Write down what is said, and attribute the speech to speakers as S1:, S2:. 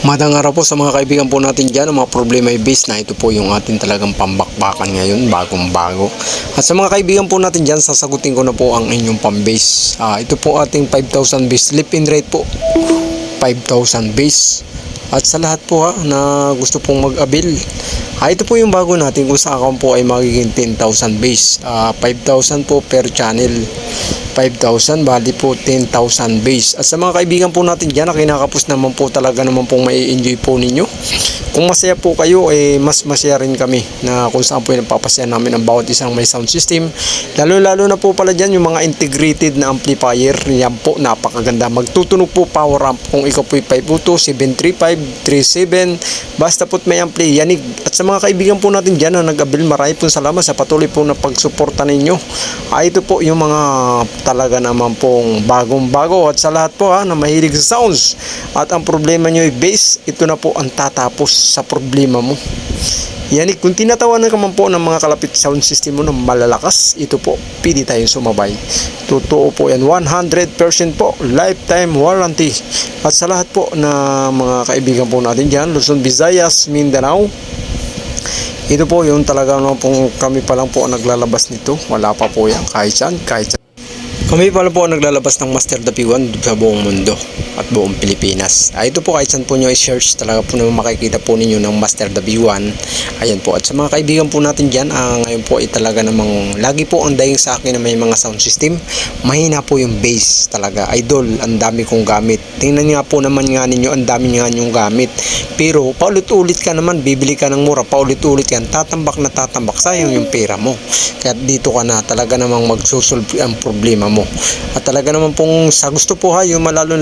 S1: Madang araw po sa mga kaibigan po natin dyan, ang mga problema ay base na ito po yung ating talagang pambakbakan ngayon, bagong bago. At sa mga kaibigan po natin dyan, sasagutin ko na po ang inyong pambase. Ah, ito po ating 5,000 base, slip in rate po, 5,000 base. At sa lahat po ha, na gusto pong mag-avail, ah, ito po yung bago natin kung sa account po ay magiging 10,000 base. Ah, 5,000 po per channel. 5,000 bali po 10,000 base. At sa mga kaibigan po natin dyan na kinakapos naman po talaga naman pong may enjoy po ninyo. Kung masaya po kayo, eh, mas masaya rin kami na kung saan po yung napapasaya namin ang bawat isang may sound system. Lalo-lalo na po pala dyan yung mga integrated na amplifier. Yan po, napakaganda. Magtutunog po power amp kung ikaw po 502, 735, 37. Basta po't may ampli, yanig. At sa mga kaibigan po natin dyan na nag-abil, marami salamat sa patuloy po na pagsuporta ninyo. Ah, ito po yung mga talaga naman pong bagong bago at sa lahat po ha na mahilig sa sounds at ang problema nyo ay bass ito na po ang tatapos sa problema mo yan kung tinatawanan ka man po ng mga kalapit sound system mo na malalakas ito po pili tayong sumabay totoo po yan 100% po lifetime warranty at sa lahat po na mga kaibigan po natin dyan Luzon, Visayas, Mindanao ito po yung talaga naman pong kami pa lang po ang naglalabas nito. Wala pa po yan kahit saan, kahit saan. Kami pa lang po ang naglalabas ng Master the P1 sa buong mundo at buong Pilipinas. Ah, ito po kahit saan po nyo i-search talaga po naman makikita po ninyo ng Master the B1. Ayan po. At sa mga kaibigan po natin dyan, ah, ngayon po ay talaga namang lagi po ang daing sa akin na may mga sound system. Mahina po yung bass talaga. Idol, ang dami kong gamit. Tingnan nga po naman nga ninyo, ang dami nga yung gamit. Pero paulit-ulit ka naman, bibili ka ng mura, paulit-ulit yan, tatambak na tatambak, sayang yung pera mo. Kaya dito ka na talaga namang magsusolve ang problema mo. At talaga naman pong sa gusto po ha, yung malalong